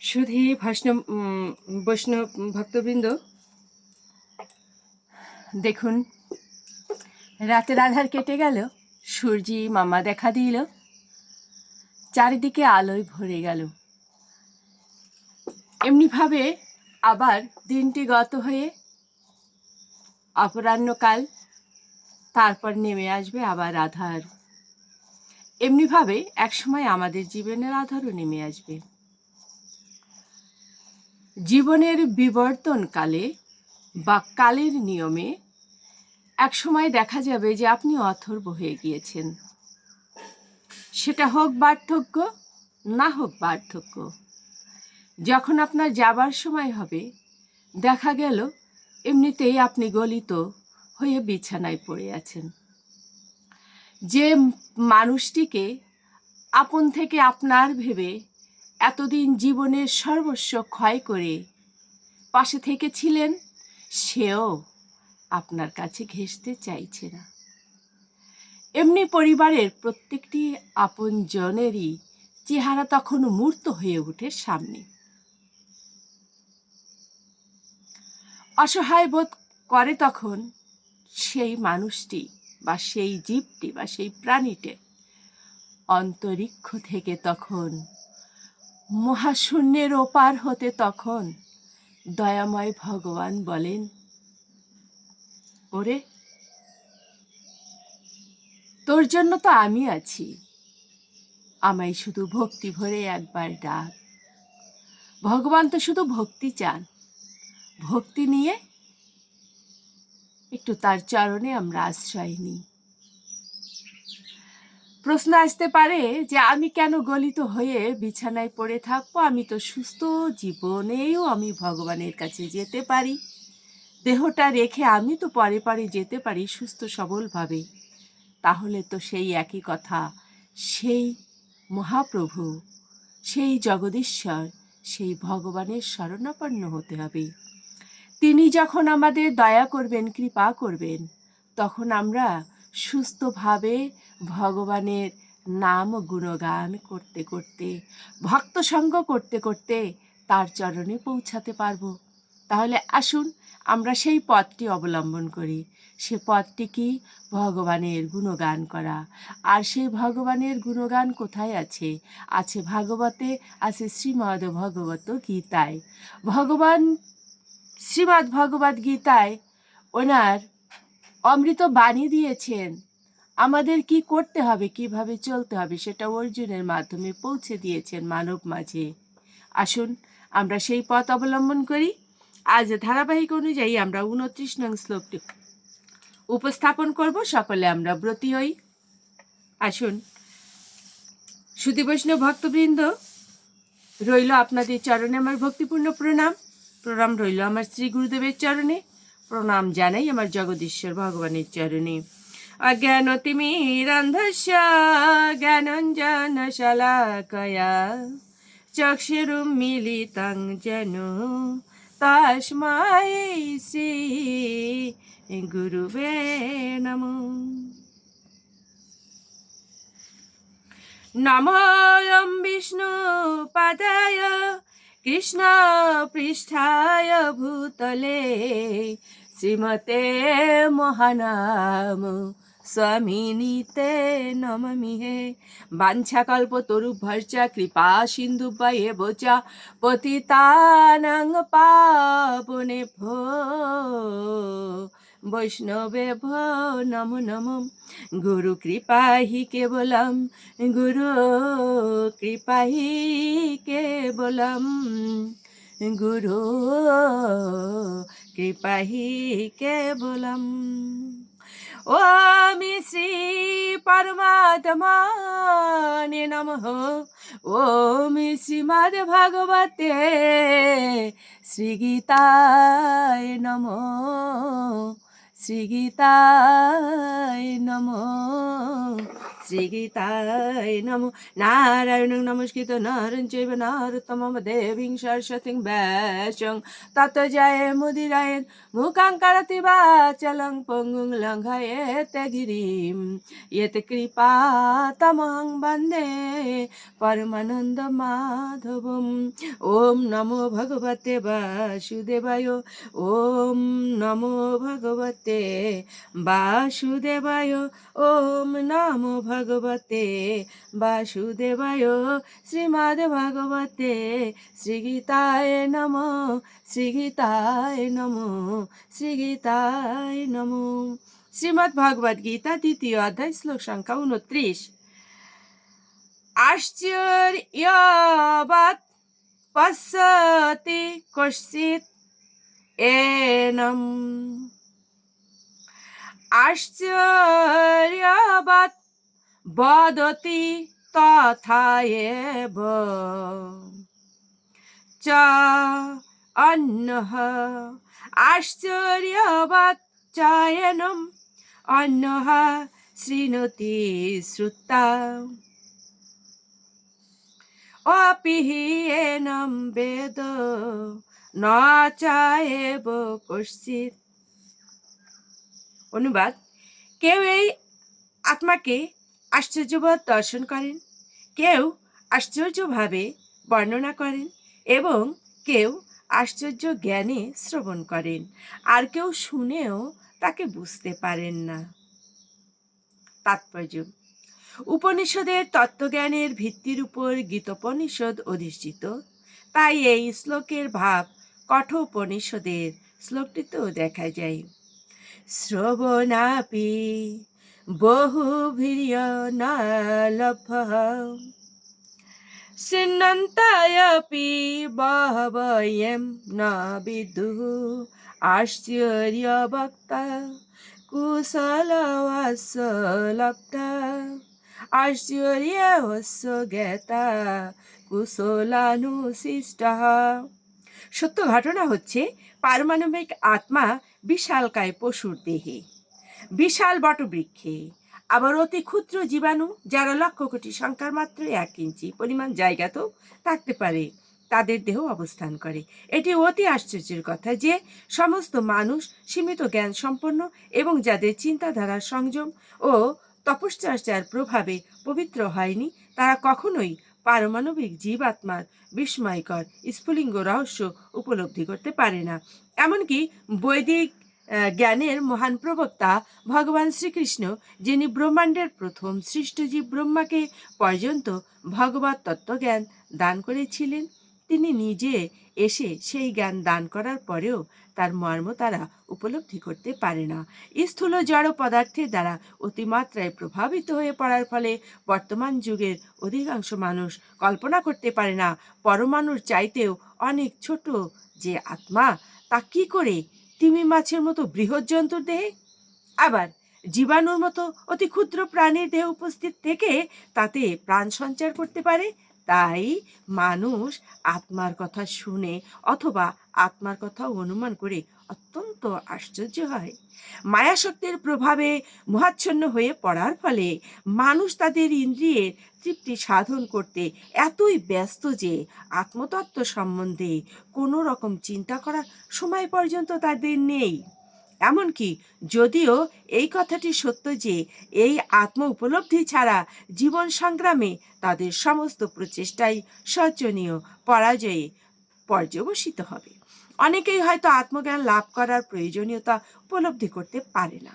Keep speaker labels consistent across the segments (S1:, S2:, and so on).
S1: সুধী ভাষ্ণব বৈষ্ণব ভক্তবৃন্দ, দেখুন, রাতের আধার কেটে গেল, সূর্যি, মামা দেখা দিল, চারিদিকে আলোয় ভরে গেল। এমনিভাবে আবার দিনটি গত হয়ে অপরাহ্নকাল, তারপর নেমে আসবে আবার আধার। এমনিভাবে একসময় আমাদের জীবনের আধারও নেমে আসবে। জীবনের বিবর্তনকালে বা কালের নিয়মে একসময় দেখা যাবে যে আপনি অথর্ব হয়ে গিয়েছেন। সেটা হোক বার্ধক্য, না হোক বার্ধক্য, যখন আপনার যাবার সময় হবে, দেখা গেল এমনিতেই আপনি গলিত হয়ে বিছানায় পড়ে আছেন। যে মানুষটিকে আপন থেকে আপনার ভেবে এতদিন জীবনের সর্বস্ব ক্ষয় করে পাশে থেকেছিলেন, সেও আপনার কাছে ঘেঁষতে চাইছে না। এমনি পরিবারের প্রত্যেকটি আপন জনেরই চেহারা তখন মূর্ত হয়ে ওঠে সামনে। অসহায় বোধ করে তখন সেই মানুষটি বা সেই জীবটি বা সেই প্রাণীটি অন্তরিক্ষ থেকে তখন মহাশূন্যের ওপার হতে তখন দয়াময় ভগবান বলেন, ওরে, তোর জন্য তো আমি আছি। আমায় শুধু ভক্তি ভরে একবার ডাক। ভগবান তো শুধু ভক্তি চান। ভক্তি নিয়ে একটু তার চরণে আমরা আশ্রয় নিই। প্রশ্ন আসতে পারে যে আমি কেন গলিত হয়ে বিছানায় পড়ে থাকব? আমি তো সুস্থ, জীবনেও আমি ভগবানের কাছে যেতে পারি। দেহটা রেখে আমি তো পরে পরে যেতে পারি সুস্থ সবলভাবে। তাহলে তো সেই একই কথা। সেই মহাপ্রভু, সেই জগদীশ্বর, সেই ভগবানের শরণাপন্ন হতে হবে। তিনি যখন আমাদের দয়া করবেন, কৃপা করবেন, তখন আমরা সুস্থভাবে ভগবানের নাম গুণগান করতে করতে, ভক্ত সঙ্গ করতে করতে তার চরণে পৌঁছাতে পারব। তাহলে আসুন আমরা সেই পথটি অবলম্বন করি। সে পথটি কি? ভগবানের গুণগান করা। আর সেই ভগবানের গুণগান কোথায় আছে? আছে ভাগবতে, আছে শ্রীমদ ভগবত গীতায়। ভগবান, শ্রীমদ ভগবত গীতায় ওনার অমৃত বাণী দিয়েছেন। আমাদের কি করতে হবে, কীভাবে চলতে হবে, সেটা অর্জুনের মাধ্যমে পৌঁছে দিয়েছেন মানব মাঝে। আসুন, আমরা সেই পথ অবলম্বন করি। আজ ধারাবাহিক অনুযায়ী আমরা উনত্রিশ নং শ্লোকটি উপস্থাপন করব। সকলে আমরা ব্রতী হই। আসুন সুদী বৈষ্ণব ভক্তবৃন্দ, রইল আপনাদের চরণে আমার ভক্তিপূর্ণ প্রণাম। প্রণাম রইল আমার শ্রী গুরুদেবের চরণে। প্রণাম জানাই আমার জগদীশ্বর ভগবানের চরণে। অজ্ঞান তিমিরন্ধস্য জ্ঞানঞ্জন শলাকয়া চক্ষুরুম মিলিতং যেন তস্মাই শ্রী গুরুবে নমো। নময়ম বিষ্ণু পাদায়, কৃষ্ণ পৃষ্ঠায় ভূতলে শ্রীমতে মহানাম স্বামিনীতে নমমি হে বাঞ্ছাকল্প তরুভর্চা কৃপা সিন্ধু বয়ে বোচা পতিতানাং পাবনে ভো বৈষ্ণবে ভ নম নম গুরু কৃপা হি কেবলম গুরু কৃপা হি কেবলম গুরু কৃপা হি কেবলম ওমি শ্রী পরমাত্মানে নমঃ। ওমি শ্রীমদ ভাগবতে নমঃ। শ্রীগীতায় নম। শ্রীগীতায় নমো নারায়ণ নমস্কৃত নারণ চৈব দেবীং সরস্বতীং ব্যাসং তত জয় মুদিরায়ণ মুখাং করতি বাচলং পঙ্গুং লঙ্ঘয়েত গিরিম ইয়ত কৃপা তমং বন্দে পরমানন্দ মাধবম ওম নমো ভগবতে বাসুদেবায় ওম নমো ভগবতে বাসুদেবায় ওম নমো ভগবতে, বাসুদেবায় শ্রীমদ্ ভগবতে, শ্রীগীতায় নম শ্রীগীতায় নম শ্রীগীতায় নম। শ্রীমদ্ ভগবদ গীতা, দ্বিতীয় অধ্যায়, শ্লোক সংখ্যা উনত্রিশ আশ্চর্যবাদ পশ্যতি কশ্চিৎ এনম। আশ্চর্যবাদ বদতি তথা এব। চ অন্যঃ আশ্চর্যবাদ চায়নম অন্যঃ শৃণোতি শ্রুতা। অপি বেদ। ন চায়েব কশ্চিৎ। অনুবাদ। কেউ এই আত্মাকে আশ্চর্যবোধ দর্শন করেন, কেউ আশ্চর্যভাবে বর্ণনা করেন এবং কেউ আশ্চর্য জ্ঞানে শ্রবণ করেন। আর কেউ শুনেও তাকে বুঝতে পারেন না। তাৎপর্য। উপনিষদের তত্ত্বজ্ঞানের ভিত্তির উপর গীতোপনিষদ অধিষ্ঠিত। তাই এই শ্লোকের ভাব কঠোপনিষদের শ্লোকটিতেও দেখা যায়। শ্রবণাপি লভ শৃণ্বন্তায়পি বহবয়ম ন বিদুঃ আশ্চর্যবক্তা কুশলবাসলব্ধা আশ্চর্যস্য জ্ঞাতা কুশলানুশিষ্ট সত্য ঘটনা হচ্ছে পারমাণবিক আত্মা বিশালকায় পশুর দেহে বিশাল বটবৃক্ষে। আবার অতি ক্ষুদ্র জীবাণু, যারা লক্ষ কোটি সংখ্যার মাত্র এক ইঞ্চি পরিমাণ জায়গাতেও থাকতে পারে, তাদের দেহ অবস্থান করে। এটি অতি আশ্চর্যের কথা যে, সমস্ত মানুষ সীমিত জ্ঞান সম্পন্ন এবং যাদের চিন্তাধারার সংযম ও তপশ্চর্চার প্রভাবে পবিত্র হয়নি, তারা কখনোই পারমাণবিক জীবাত্মার বিস্ময়কর স্ফুলিঙ্গ রহস্য উপলব্ধি করতে পারে না। এমনকি বৈদিক জ্ঞানের মহান প্রবক্তা ভগবান শ্রীকৃষ্ণ, যিনি ব্রহ্মাণ্ডের প্রথম সৃষ্টজীব ব্রহ্মাকে পর্যন্ত ভগবত তত্ত্বজ্ঞান দান করেছিলেন, তিনি নিজে এসে সেই জ্ঞান দান করার পরেও তার মর্ম তারা উপলব্ধি করতে পারে না। স্থূল জড় পদার্থের দ্বারা অতিমাত্রায় প্রভাবিত হয়ে পড়ার ফলে বর্তমান যুগের অধিকাংশ মানুষ কল্পনা করতে পারে না, পরমাণুর চাইতেও অনেক ছোট যে আত্মা, তা কি করে তিমি মাছের মতো বৃহৎ জন্তুর দেহে, আবার জীবাণুর মতো অতি ক্ষুদ্র প্রাণীর দেহে উপস্থিত থেকে তাতে প্রাণ সঞ্চার করতে পারে, তাই মানুষ আত্মার কথা শুনে অথবা আত্মার কথা অনুমান করে অত্যন্ত আশ্চর্য হয়। মায়াশক্তির প্রভাবে মোহাচ্ছন্ন হয়ে পড়ার ফলে মানুষ তাদের ইন্দ্রিয়ের তৃপ্তি সাধন করতে এতই ব্যস্ত যে আত্মতত্ত্ব সম্বন্ধে কোনো রকম চিন্তা করার সময় পর্যন্ত তাদের নেই। এমনকি যদিও এই কথাটি সত্য যে এই আত্ম উপলব্ধি ছাড়া জীবন সংগ্রামে তাদের সমস্ত প্রচেষ্টাই শোচনীয়, পরাজয়ে পর্যবসিত হবে। অনেকেই হয়তো আত্মজ্ঞান লাভ করার প্রয়োজনীয়তা উপলব্ধি করতে পারে না।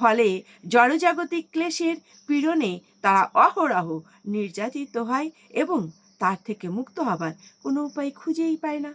S1: ফলে জড়জাগতিক ক্লেশের পীড়নে তারা অহরহ নির্যাতিত হয় এবং তার থেকে মুক্ত হবার কোনো উপায় খুঁজেই পায় না।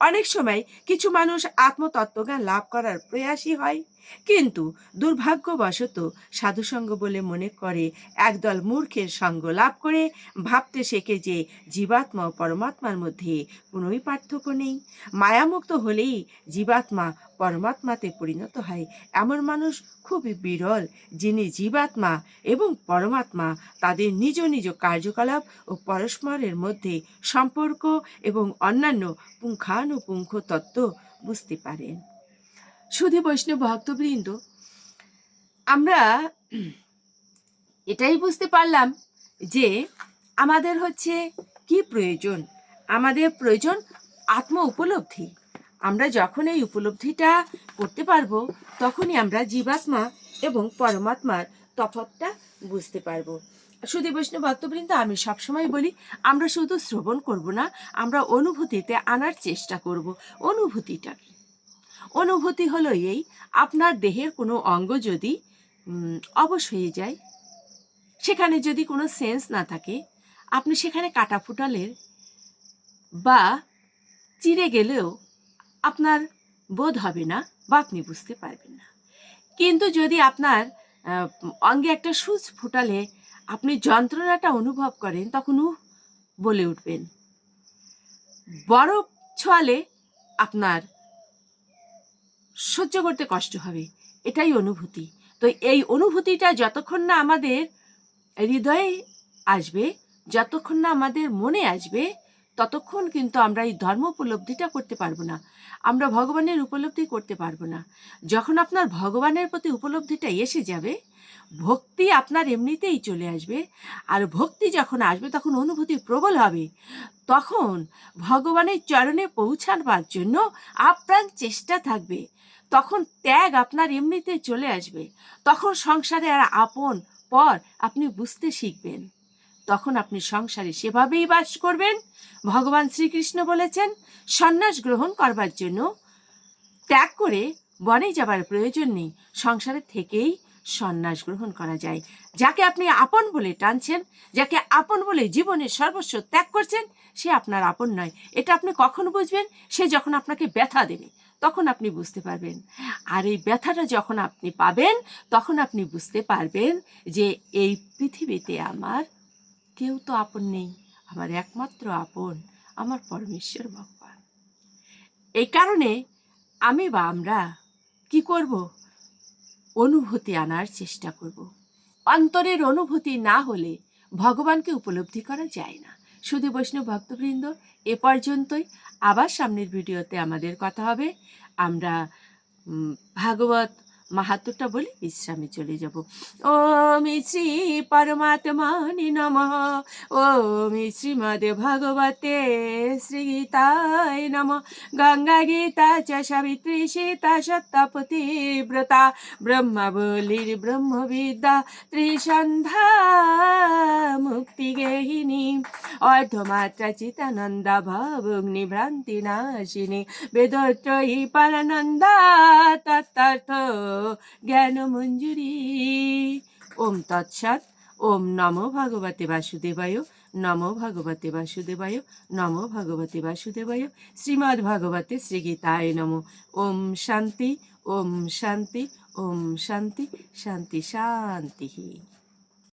S1: অনেক সময় কিছু মানুষ আত্মতত্ত্বজ্ঞান লাভ করার প্রয়াসই হয় কিন্তু দুর্ভাগ্যবশত সাধুসঙ্গ বলে মনে করে একদল মূর্খের সঙ্গ লাভ করে ভাবতে শেখে যে জীবাত্মা ও পরমাত্মার মধ্যে কোনোই পার্থক্য নেই। মায়ামুক্ত হলেই জীবাত্মা পরমাত্মাতে পরিণত হয়। এমন মানুষ খুবই বিরল, যিনি জীবাত্মা এবং পরমাত্মা তাদের নিজ নিজ কার্যকলাপ ও পরস্পরের মধ্যে সম্পর্ক এবং অন্যান্য পুঙ্খানুপুঙ্খ তত্ত্ব বুঝতে পারেন। সুধী বৈষ্ণব ভক্তবৃন্দ, আমরা এটাই বুঝতে পারলাম যে আমাদের হচ্ছে কি প্রয়োজন? আমাদের প্রয়োজন আত্ম উপলব্ধি। আমরা যখন এই উপলব্ধিটা করতে পারব, তখনই আমরা জীবাত্মা এবং পরমাত্মার তফাৎটা বুঝতে পারব। শুধু বৈষ্ণব ভক্তবৃন্দ, আমি সবসময় বলি, আমরা শুধু শ্রবণ করব না, আমরা অনুভূতিতে আনার চেষ্টা করব। অনুভূতিটা অনুভূতি হলো এই, আপনার দেহের কোনো অঙ্গ যদি অবশ হয়ে যায়, সেখানে যদি কোনো সেন্স না থাকে, আপনি সেখানে কাটা ফুটালের বা চিড়ে গেলেও আপনার বোধ হবে না বা আপনি বুঝতে পারবেন না। কিন্তু যদি আপনার অঙ্গে একটা সূচ ফুটালে আপনি যন্ত্রণাটা অনুভব করেন, তখন বলে উঠবেন। বরফ ছোঁয়ালে আপনার সহ্য করতে কষ্ট হবে। এটাই অনুভূতি। তো এই অনুভূতিটা যতক্ষণ না আমাদের হৃদয়ে আসবে, যতক্ষণ না আমাদের মনে আসবে ততক্ষণ কিন্তু আমরা এই ধর্ম উপলব্ধিটা করতে পারব না। আমরা ভগবানের উপলব্ধি করতে পারব না। যখন আপনার ভগবানের প্রতি উপলব্ধিটা এসে যাবে, ভক্তি আপনার এমনিতেই চলে আসবে। আর ভক্তি যখন আসবে, তখন অনুভূতি প্রবল হবে। তখন ভগবানের চরণে পৌঁছাবার জন্য আপ্রাণ চেষ্টা থাকবে। তখন ত্যাগ আপনার এমনিতে চলে আসবে। তখন সংসারে আর আপন পর আপনি বুঝতে শিখবেন। তখন আপনি সংসারে সেভাবেই বাস করবেন। ভগবান শ্রীকৃষ্ণ বলেছেন, সন্ন্যাস গ্রহণ করবার জন্য ত্যাগ করে বনে যাবার প্রয়োজন নেই। সংসারে থেকেই সন্ন্যাস গ্রহণ করা যায়। যাকে আপনি আপন বলে টানছেন, যাকে আপন বলে জীবনের সর্বস্ব ত্যাগ করছেন, সে আপনার আপন নয়। এটা আপনি কখন বুঝবেন? সে যখন আপনাকে ব্যথা দেবে, তখন আপনি বুঝতে পারবেন। আর এই ব্যথাটা যখন আপনি পাবেন, তখন আপনি বুঝতে পারবেন যে এই পৃথিবীতে আমার কেউ তো আপন নেই, আমার একমাত্র আপন, আমার পরমেশ্বর ভগবান। এই কারণে আমি বা আমরা কি করব? অনুভূতি আনার চেষ্টা করব। অন্তরের অনুভূতি না হলে ভগবানকে উপলব্ধি করা যায় না। শুধু বৈষ্ণব ভক্তবৃন্দ, এ পর্যন্তই। আবার সামনের ভিডিওতে আমাদের কথা হবে। আমরা ভাগবত মাহাত্মটা বলে? বিশ্রামে চলে যাব। ওম শ্রী পরমাত্মানি নম। ওম শ্রীমদ ভগবতে শ্রী গীতায় নম। গঙ্গা গীতা চ সাবিত্রী সীতা সত্যপতি ব্রতা। ব্রহ্মবলির ব্রহ্মবিদ্যা ত্রিসন্ধ্যা মুক্তি গেহিনী। অর্ধমাত্রা চিতানন্দা ভবগ্নি ভ্রান্তি নাশিনী। বেদত্রয়ী পরানন্দা তত্তর্থ জ্ঞান মঞ্জুরি ওম তৎসাৎ। ওম নমো ভগবতে বাসুদেবায় নমো ভগবতে বাসুদেবায় নমো ভগবতে বাসুদেবায় শ্রীমদ্ ভগবতে শ্রীগীতায় নমো। ওম শান্তি ওম শান্তি ওম শান্তি শান্তি শান্তি।